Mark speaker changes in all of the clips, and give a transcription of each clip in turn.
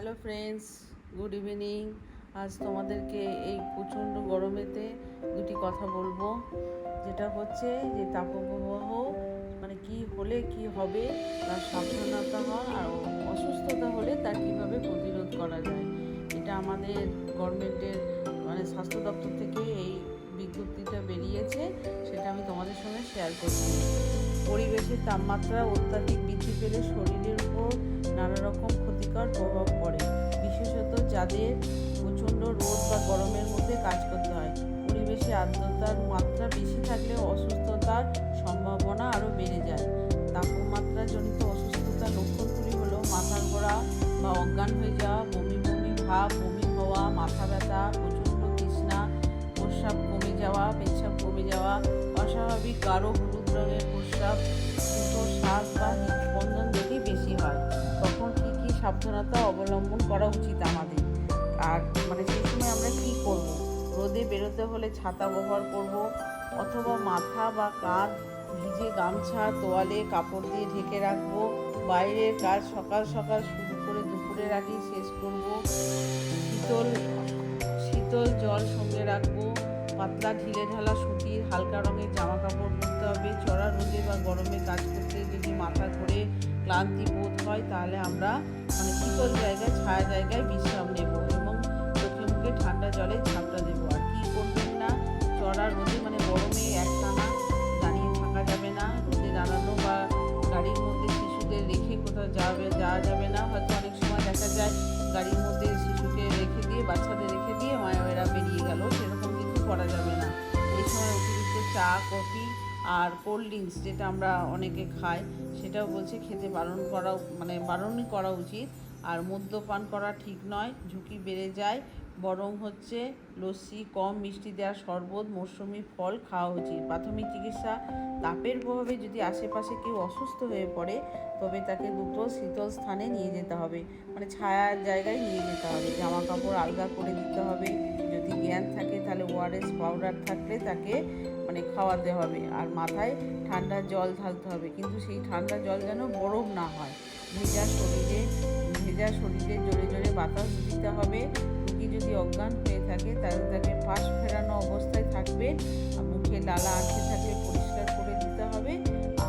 Speaker 1: Hello friends good evening আজ তোমাদেরকে এই প্রচণ্ড গরমেতে দুটি কথা বলব। যেটা হচ্ছে যে তাপপ্রবাহ মানে কি হলে কি হবে, তার সাবধানতা হয় আর অসুস্থতা হলে তার কীভাবে প্রতিরোধ করা যায়, এটা আমাদের গভর্নমেন্টের মানে স্বাস্থ্য দপ্তর থেকে এই বিজ্ঞপ্তিটা বেরিয়েছে, সেটা আমি তোমাদের সঙ্গে শেয়ার করছি। পরিবেশের তাপমাত্রা অত্যাধিক বৃদ্ধি পেলে শরীরের উপর নানা রকম ক্ষতিকর প্রভাব যাদের প্রচণ্ড রোদ বা গরমের মধ্যে কাজ করতে হয়। পরিবেশে আর্দ্রতার মাত্রা বেশি থাকলে অসুস্থতার সম্ভাবনা আরও বেড়ে যায়। তাপমাত্রা তাপমাত্রাজনিত অসুস্থতার লক্ষণগুলি হলো মাথা ঘোরা বা অজ্ঞান হয়ে যাওয়া, বমি বমি ভাব, বমি হওয়া, মাথা ব্যথা, প্রচণ্ড তৃষ্ণা, প্রস্রাব কমে যাওয়া, পেচ্ছাপ কমে যাওয়া, অস্বাভাবিক গাঢ় হলুদ রঙের প্রস্রাব শ্বাস বা হৃদস্পন্দন যদি বেশি হয়। তখন কী কী সাবধানতা অবলম্বন করা উচিত আমাদের। আর মানে সেই সময় আমরা কী করব? রোদে বেরোতে হলে ছাতা ব্যবহার করব, অথবা মাথা বা কাঁধ ভিজে গামছা, তোয়ালে কাপড় দিয়ে ঢেকে রাখব, বাইরের কাজ সকাল সকাল শুরু করে দুপুরের আগেই শেষ করব, শীতল শীতল জল সঙ্গে রাখব, পাতলা ঢিলে ঢালা সুতির হালকা রঙের জামা কাপড় পরতে হবে, চড়া রোদে বা গরমে কাজ করতে যদি মাথা ঘুরে ক্লান্তি বোধ হয়, তাহলে আমরা মানে শীতল জায়গায়, ছায়া জায়গায় বিশ্রাম নেব। এবং ঠান্ডা জলে ঝাপটা দেবো। আর কি করবেন না? চড়া রোদে মানে গরমে একটানা দাঁড়িয়ে থাকা যাবে না। রোদে দাঁড়ানো বা গাড়ির মধ্যে শিশুদের রেখে কোথাও যাবে, যাওয়া যাবে না। হয়তো অনেক সময় দেখা যায় গাড়ির মধ্যে শিশুকে রেখে দিয়ে, বাচ্চাদের রেখে দিয়ে মায়েরা বেরিয়ে গেল। সেরকম কিন্তু করা যাবে না। এই সময় অতিরিক্ত চা, কফি আর কোল্ড ড্রিঙ্কস যেটা আমরা অনেকে খাই, সেটাও বলছে খেতে বারণ করা মানে বারণই করা উচিত। আর মদ্যপান করা ঠিক নয়, ঝুঁকি বেড়ে যায়। বরং হচ্ছে লস্যি, কম মিষ্টি দেওয়া শরবত মৌসুমি ফল খাওয়া উচিত। প্রাথমিক চিকিৎসা তাপের প্রভাবে যদি আশেপাশে কেউ অসুস্থ হয়ে পড়ে, তবে তাকে দুটো শীতল স্থানে নিয়ে যেতে হবে। মানে ছায়ার জায়গায় নিয়ে যেতে হবে। জামা কাপড় আলগা করে দিতে হবে। যদি জ্ঞান থাকে, তাহলে ওআরএস পাউডার থাকলে তাকে মানে খাওয়াতে হবে। আর মাথায় ঠান্ডা জল ঢালতে হবে। কিন্তু সেই ঠান্ডা জল যেন বরফ না হয়। ভেজা শরীরে ভেজা শরীরে জোরে জোরে বাতাস দিতে হবে। রুগী যদি অজ্ঞান হয়ে থাকে, তাহলে তাকে পাশ ফেরানো অবস্থায় থাকবে। মুখে লালা আটকে থাকলে পরিষ্কার করে দিতে হবে।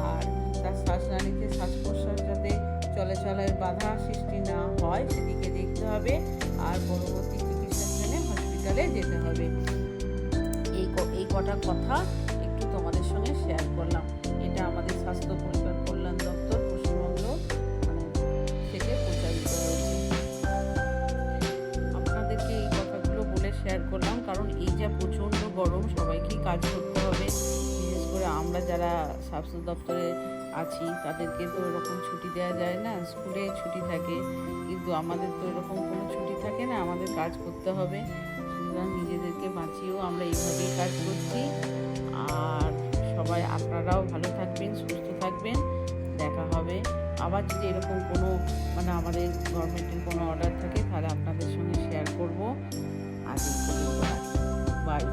Speaker 1: আর তার শ্বাসনালীতে শ্বাস প্রশ্বাস যাতে চলাচলের বাধা সৃষ্টি না হয়, সেদিকে দেখতে হবে। আর পরবর্তী চিকিৎসার জন্য হসপিটালে যেতে হবে। এই এই কটা কথা একটু তোমাদের সঙ্গে শেয়ার করলাম। এটা আমাদের স্বাস্থ্য শেয়ার করলাম। কারণ এই যা প্রচণ্ড গরম সবাইকেই কাজ করতে হবে। বিশেষ করে আমরা যারা স্বাস্থ্য দপ্তরে আছি, তাদেরকে তো এরকম ছুটি দেওয়া যায় না। স্কুলে ছুটি থাকে, কিন্তু আমাদের তো এরকম কোনো ছুটি থাকে না। আমাদের কাজ করতে হবে। সুতরাং নিজেদেরকে বাঁচিয়েও আমরা এইভাবেই কাজ করছি। আর সবাই আপনারাও ভালো থাকবেন, সুস্থ থাকবেন। দেখা হবে। আবার যদি এরকম কোনো মানে আমাদের গভর্নমেন্টের কোনো অর্ডার থাকে, তাহলে আপনাদের সঙ্গে শেয়ার করব। আজ এই পর্যন্ত বাই